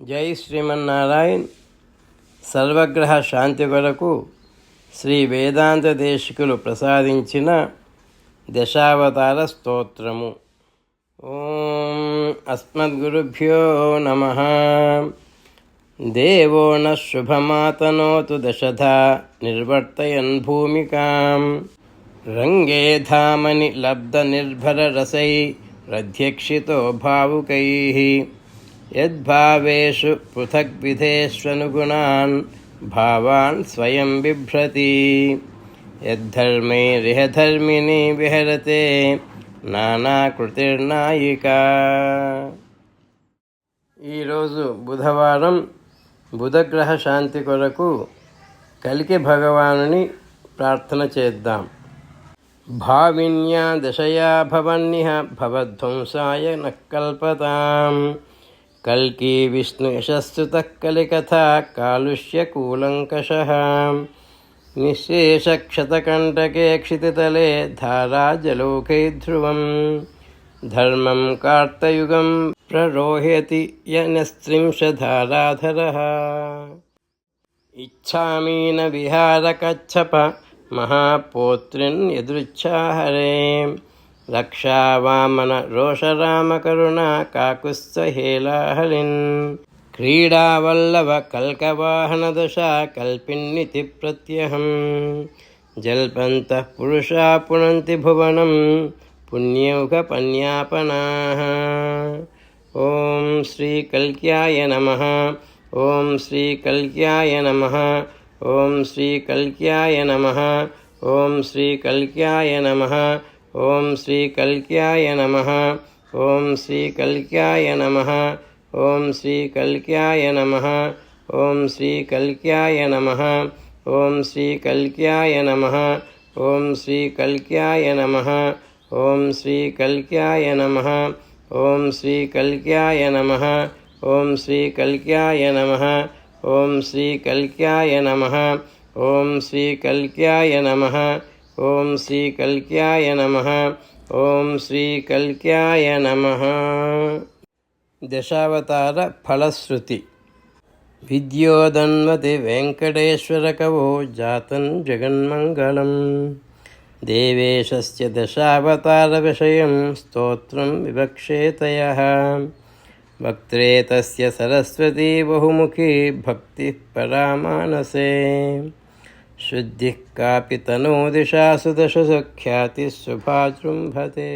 జై శ్రీమన్నారాయణ్. సర్వగ్రహ శాంతి కొరకు శ్రీ వేదాంత దేశికులు ప్రసాదించిన దశావతార స్తోత్రము. ఓం అస్మద్గురుభ్యో నమ. దేవో న శుభమాతనోతు దశధ నిర్వర్తయన్ భూమికాం. రంగే ధామని లబ్ధనిర్భరరసై రధ్యక్షితో భావుకై. యద్భావేషు పృథగ్విధేష్వనుగుణాన్ భావాన్ స్వయం బిభ్రతి. యద్ధర్మే యద్ధర్మైరిహధర్మిణి విహరతే నానాకృతిర్నాయిక ఈరోజు బుధవారం బుధగ్రహ శాంతి కొరకు కలికి భగవానుని ప్రార్థన చేద్దాం. భావిన్యా దశయా భవన్నిహ భవధ్వంసాయ నకల్పతాం కల్కి విష్ణు యశస్సుతః కలికథా కాలుష్యకూలంకష నిశ్శేషక్షతకంటకే క్షితితలే ధారాజలోకై ధ్రువం ధర్మం కార్తయుగం ప్రరోహయతి యనస్త్రింశధారాధరः. ఇచ్చామీన విహారకచ్చప మహాపోత్రిన్ యదృచ్ఛాహరే. రక్షావామన రోషరామకరుణ కాకుత్సహేలాహలిన్ క్రీడావల్లవ కల్కవాహనదశా కల్పిన్నితి ప్రత్యహం. జల్పంతః పురుషా పునంతి భువనం పుణ్యౌఘ పన్యాపనా. ఓం శ్రీకల్క్యాయ నమ. ఓం శ్రీకల్క్యాయ నమ. ఓం శ్రీకల్క్యాయ నమ. ఓం శ్రీకల్క్యాయ నమ. ఓం శ్రీ కల్క్యాయ నమ ఓం శ్రీ కల్క్యాయ నమ ఓం శ్రీ కల్క్యాయ నమ ఓం శ్రీ కల్క్యాయ నమ ఓం శ్రీ కల్క్యాయ నమ ఓం శ్రీ కల్క్యాయ నమ ఓం శ్రీ కల్క్యాయ నమ ఓం శ్రీ కల్క్యాయ నమ ఓం శ్రీ కల్క్యాయ నమ ఓం శ్రీ కల్క్యాయ నమ ఓం శ్రీ కల్క్యాయ నమ ఓం శ్రీ కల్క్యాయ నమ. ఓం శ్రీ కల్క్యాయ నమ. దశావతార ఫలశ్రుతి. విద్యోదన్వతి వెంకటేశ్వరకవో జాతం జగన్మంగళం. దేవేశస్య దశావతార విషయం స్తోత్రం వివక్షేతయ. వక్త్రే తస్య సరస్వతీ బహుముఖీ భక్తి పరామానసే. శుద్ధిః కాపి తనోదిశాసు దశ సుఖ్యాతి శుభాజృంభతే